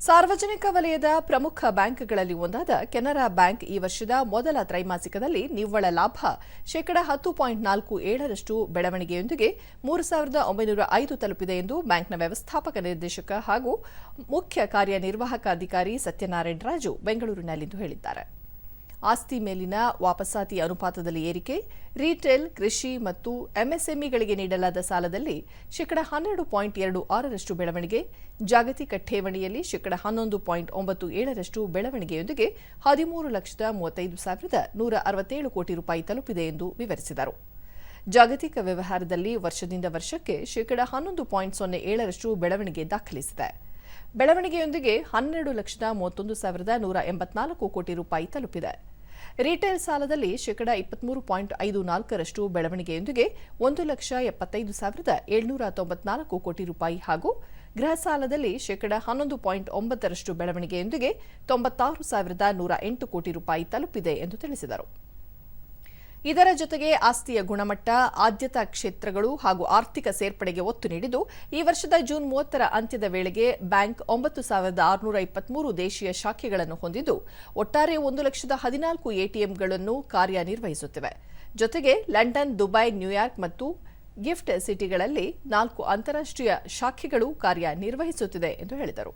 ಸಾರ್ವಜನಿಕ ವಲಯದ ಪ್ರಮುಖ ಬ್ಯಾಂಕ್ಗಳಲ್ಲಿ ಒಂದಾದ ಕೆನರಾ ಬ್ಯಾಂಕ್ ಈ ವರ್ಷದ ಮೊದಲ ತ್ರೈಮಾಸಿಕದಲ್ಲಿ ನಿವ್ವಳ ಲಾಭ ಶೇಕಡಾ ಹತ್ತು ಪಾಯಿಂಟ್ ನಾಲ್ಕು ಏಳರಷ್ಟು ಬೆಳವಣಿಗೆಯೊಂದಿಗೆ ಮೂರು ಸಾವಿರದ ಒಂಬೈನೂರ ಐದು ತಲುಪಿದೆ ಎಂದು ಬ್ಯಾಂಕ್ನ ವ್ಯವಸ್ಥಾಪಕ ನಿರ್ದೇಶಕ ಹಾಗೂ ಮುಖ್ಯ ಕಾರ್ಯನಿರ್ವಾಹಕ ಅಧಿಕಾರಿ ಸತ್ಯನಾರಾಯಣ ರಾಜು ಬೆಂಗಳೂರಿನಲ್ಲಿಂದು ಹೇಳಿದ್ದಾರೆ. ಆಸ್ತಿ ಮೇಲಿನ ವಾಪಸಾತಿ ಅನುಪಾತದಲ್ಲಿ ಏರಿಕೆ, ರೀಟೇಲ್, ಕೃಷಿ ಮತ್ತು ಎಂಎಸ್ಎಂಇಗಳಿಗೆ ನೀಡಲಾದ ಸಾಲದಲ್ಲಿ ಶೇಕಡ ಹನ್ನೆರಡು ಪಾಯಿಂಟ್ ಎರಡು ಆರರಷ್ಟು ಬೆಳವಣಿಗೆ, ಜಾಗತಿಕ ಠೇವಣಿಯಲ್ಲಿ ಶೇಕಡ ಹನ್ನೊಂದು ಪಾಯಿಂಟ್ ಒಂಬತ್ತು ಏಳರಷ್ಟು ಬೆಳವಣಿಗೆಯೊಂದಿಗೆ ಹದಿಮೂರು ಲಕ್ಷದ ಮೂವತ್ತೈದು ಸಾವಿರದ ನೂರ ಅರವತ್ತೇಳು ಕೋಟಿ ರೂಪಾಯಿ ತಲುಪಿದೆ ಎಂದು ವಿವರಿಸಿದರು. ಜಾಗತಿಕ ವ್ಯವಹಾರದಲ್ಲಿ ವರ್ಷದಿಂದ ವರ್ಷಕ್ಕೆ ಶೇಕಡ ಹನ್ನೊಂದು ಪಾಯಿಂಟ್ ಸೊನ್ನೆ ಏಳರಷ್ಟು ಬೆಳವಣಿಗೆ ದಾಖಲಿಸಿದೆ. ಬೆಳವಣಿಗೆಯೊಂದಿಗೆ ಹನ್ನೆರಡು ಲಕ್ಷದ ಮೂವತ್ತೊಂದು ಸಾವಿರದ ನೂರ ಎಂಬತ್ನಾಲ್ಕು ಕೋಟಿ ರೂಪಾಯಿ ತಲುಪಿದೆ. ರಿಟೇಲ್ ಸಾಲದಲ್ಲಿ ಶೇಕಡ ಇಪ್ಪತ್ಮೂರು ಪಾಯಿಂಟ್ ಐದು ನಾಲ್ಕರಷ್ಟು ಬೆಳವಣಿಗೆಯೊಂದಿಗೆ ಒಂದು ಲಕ್ಷ ಎಪ್ಪತ್ತೈದು ಸಾವಿರದ ಏಳ್ನೂರ ತೊಂಬತ್ನಾಲ್ಕು ಕೋಟಿ ರೂಪಾಯಿ ಹಾಗೂ ಗೃಹ ಸಾಲದಲ್ಲಿ ಶೇಕಡ ಹನ್ನೊಂದು ಪಾಯಿಂಟ್ ಒಂಬತ್ತರಷ್ಟು ಬೆಳವಣಿಗೆಯೊಂದಿಗೆ ತೊಂಬತ್ತಾರು ಸಾವಿರದ ನೂರ ಎಂಟು ಕೋಟಿ ರೂಪಾಯಿ ತಲುಪಿದೆ ಎಂದು ತಿಳಿಸಿದರು. ಇದರ ಜೊತೆಗೆ ಆಸ್ತಿಯ ಗುಣಮಟ್ಟ, ಆದ್ಯತಾ ಕ್ಷೇತ್ರಗಳು ಹಾಗೂ ಆರ್ಥಿಕ ಸೇರ್ಪಡೆಗೆ ಒತ್ತು ನೀಡಿದ್ದು, ಈ ವರ್ಷದ ಜೂನ್ ಮೂವತ್ತರ ಅಂತ್ಯದ ವೇಳೆಗೆ ಬ್ಯಾಂಕ್ ಒಂಬತ್ತು ಸಾವಿರದ ಆರುನೂರ ಇಪ್ಪತ್ಮೂರು ದೇಶೀಯ ಶಾಖೆಗಳನ್ನು ಹೊಂದಿದ್ದು, ಒಟ್ಟಾರೆ ಒಂದು ಲಕ್ಷದ ಹದಿನಾಲ್ಕು ಎಟಿಎಂಗಳನ್ನು ಕಾರ್ಯನಿರ್ವಹಿಸುತ್ತಿವೆ. ಜೊತೆಗೆ ಲಂಡನ್, ದುಬೈ, ನ್ಯೂಯಾರ್ಕ್ ಮತ್ತು ಗಿಫ್ಟ್ ಸಿಟಿಗಳಲ್ಲಿ ನಾಲ್ಕು ಅಂತಾರಾಷ್ಟ್ರೀಯ ಶಾಖೆಗಳು ಕಾರ್ಯನಿರ್ವಹಿಸುತ್ತಿದೆ ಎಂದು ಹೇಳಿದರು.